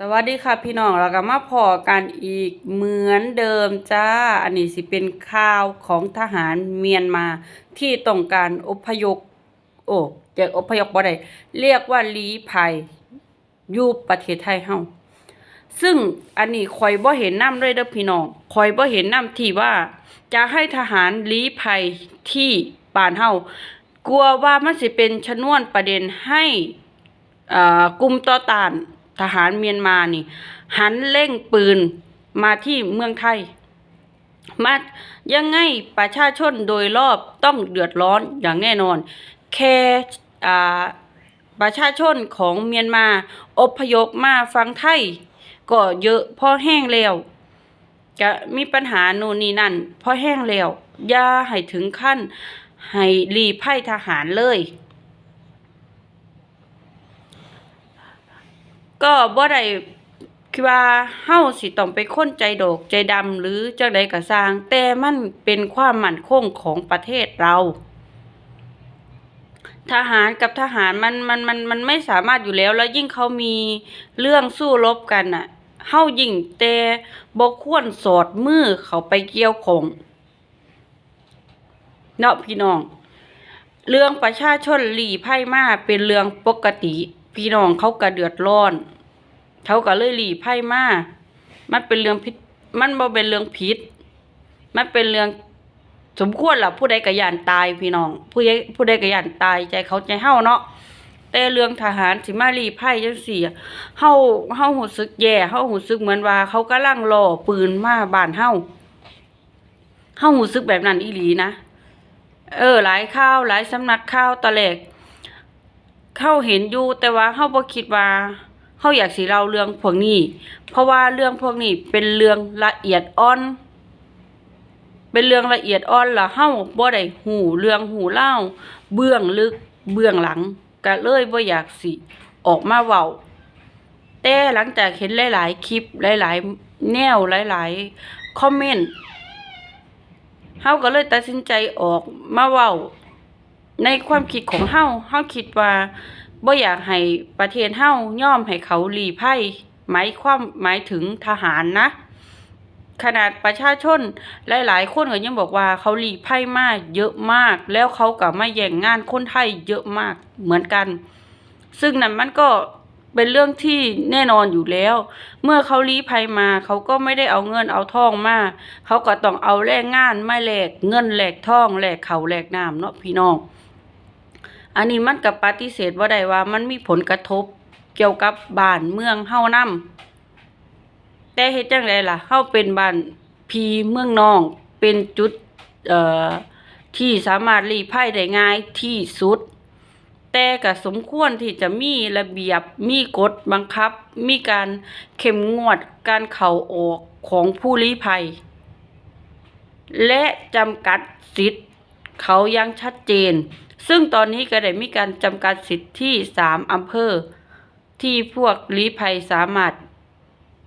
สวัสดีค่ะพี่น้องเราก็มาพอกันอีกเหมือนเดิมจ้า อันนี้สิเป็นข่าวของทหารเมียนมาที่ต้องการอพยพโอ้เรียกอพยพบ่ได้เรียกว่าลี้ภัยอยู่ประเทศไทยเฮาซึ่งอันนี้คอยบ่เห็นน้ำเลยเด้อพี่น้องคอยบ่เห็นน้ำที่ว่า จะให้ทหารลี้ภัยที่ป่านเฮากลัวว่ามันสิเป็นชนวนประเด็นให้อ่อกลุ่มต่อต้าน ทหารเมียนมานี่ หันเร่งปืนมาที่เมืองไทย มายังไงประชาชนโดยรอบต้องเดือดร้อนอย่างแน่นอน แค่อ่าประชาชนของเมียนมาอพยพมาฟังไทย ก็เยอะพอแห้งแล้วจะมีปัญหาโน่นนี่นั่นพอแห้งแล้วอย่าให้ถึงขั้นให้รีไพ่ทหารเลย ก็บ่ได้คิดว่าเฮาสิต้องไปค้นใจดอกใจดำหรือจังใดก็สร้าง แต่มันเป็นความมั่นคงของประเทศเรา ทหารกับทหารมันมันมันมันไม่สามารถอยู่แล้วแล้วยิ่งเขามีเรื่องสู้รบกันน่ะเฮายิ่งแต่บ่ควรสอดมือเขาไปเกี่ยวของเนาะพี่น้อง เรื่องประชาชนหลีไพ่มาเป็นเรื่องปกติ พี่น้องเขาก็เดือดร้อน เขาก็เลยหลีไพ่มามันเป็นเรื่องผิดมันบ่เป็นเรื่องผิด มันเป็นเรื่องสมควรล่ะผู้ใดก็ย่านตายพี่น้อง ผู้ใดผู้ใดก็ย่านตายใจเขาใจเฮาเนาะแต่เรื่องทหารสิมาลีไพ่จังซี่เฮาเฮารู้สึกแย่เฮารู้สึกเหมือนว่า เขากำลังรอปืนมาบ้านเฮาเฮารู้สึกแบบนั้นอีหลีนะเออ หลายข่าวหลายสำนักข่าวตะแลกเข้าเห็นอยู่แต่ว่าเฮาบ่คิดว่า เฮาอยากสิเล่าเรื่องพวกนี้ เพราะว่าเรื่องพวกนี้เป็นเรื่องละเอียดอ่อน เป็นเรื่องละเอียดอ่อนละเฮาบ่ได้หูเรื่องหูเล่า เบื้องลึกเบื้องหลังก็เลยบ่อยากสิออกมาเว้าแต่หลังจากเห็นหลาย ๆ คลิปหลาย ๆ แนวหลาย ๆ คอมเมนต์เฮาก็เลยตัดสินใจออกมาเว้า ในความคิดของเฮาเฮาคิดว่า บ่อยากให้ประเทศเฮาย่อมให้เขาหลีภัยหมายความหมายถึงทหารนะ ขนาดประชาชนหลาย ๆ คนก็ยังบอกว่าเขาหลีภัยมาก เยอะมาก แล้วเขาก็มาแย่งงานคนไทยเยอะมากเหมือนกัน ซึ่งนั่นมันก็เป็นเรื่องที่แน่นอนอยู่แล้ว เมื่อเขาลี้ภัยมาเขาก็ไม่ได้เอาเงินเอาทองมา เขาก็ต้องเอาแรงงานไมาแลกเงินแลกทองแลกเขาวแลกน้ำเนาะพี่น้อง อันนี้มันก็ปฏิเสธว่าได้ว่ามันมีผลกระทบเกี่ยวกับบ้านเมืองเฮานำแต่เฮ็ดจังไดล่ะเฮาเป็นบ้านพีเมืองนองเป็นจุดเอ่อที่สามารถลี้ภัยได้ง่ายที่สุด แต่ก็สมควรที่จะมีระเบียบมีกฎบังคับ มีการเข้มงวดการเข้าออกของผู้ลี้ภัย และจำกัดสิทธิ์ เขายังชัดเจน ซึ่งตอนนี้ก็ได้มีการจำกัดสิทธิ์ที่สามอำเภอ ที่พวกลี้ภัยสามารถ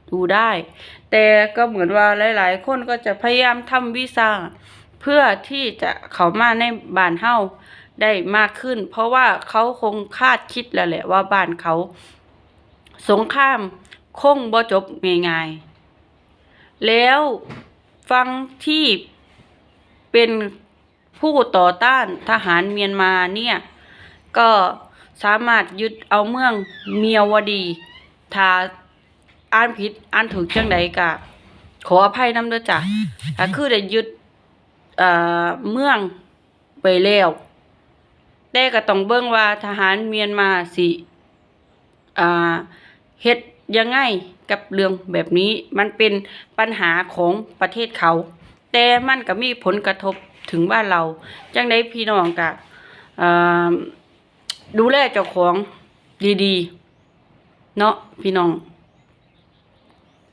ดูได้ แต่ก็เหมือนว่าหลาย ๆ คนก็จะพยายามทำวีซ่าเพื่อที่จะเข้ามาในบ้านเฮาได้มากขึ้น เพราะว่าเขาคงคาดคิดแล้วแหละว่าบ้านเขาสงครามคงบ่จบง่ายๆแล้วฟังที่เป็น ผู้ต่อต้านทหารเมียนมาเนี่ยก็สามารถยึดเอาเมืองเมียวดีถ้าอ่านผิดอ่านถูกจังใดก็ขออภัยน้ำด้อจ้ะคือได้ยึดเอ่อเมืองไปแล้วแต่ก็ต้องเบิ่งว่าทหารเมียนมาสิอ่าเฮ็ดยังไงกับเรื่องแบบนี้มันเป็นปัญหาของประเทศเขา แต่มันก็มีผลกระทบ ถึงบ้านเราจังไดพี่น้องกะดูแลเจ้าของดีๆ เนาะพี่น้อง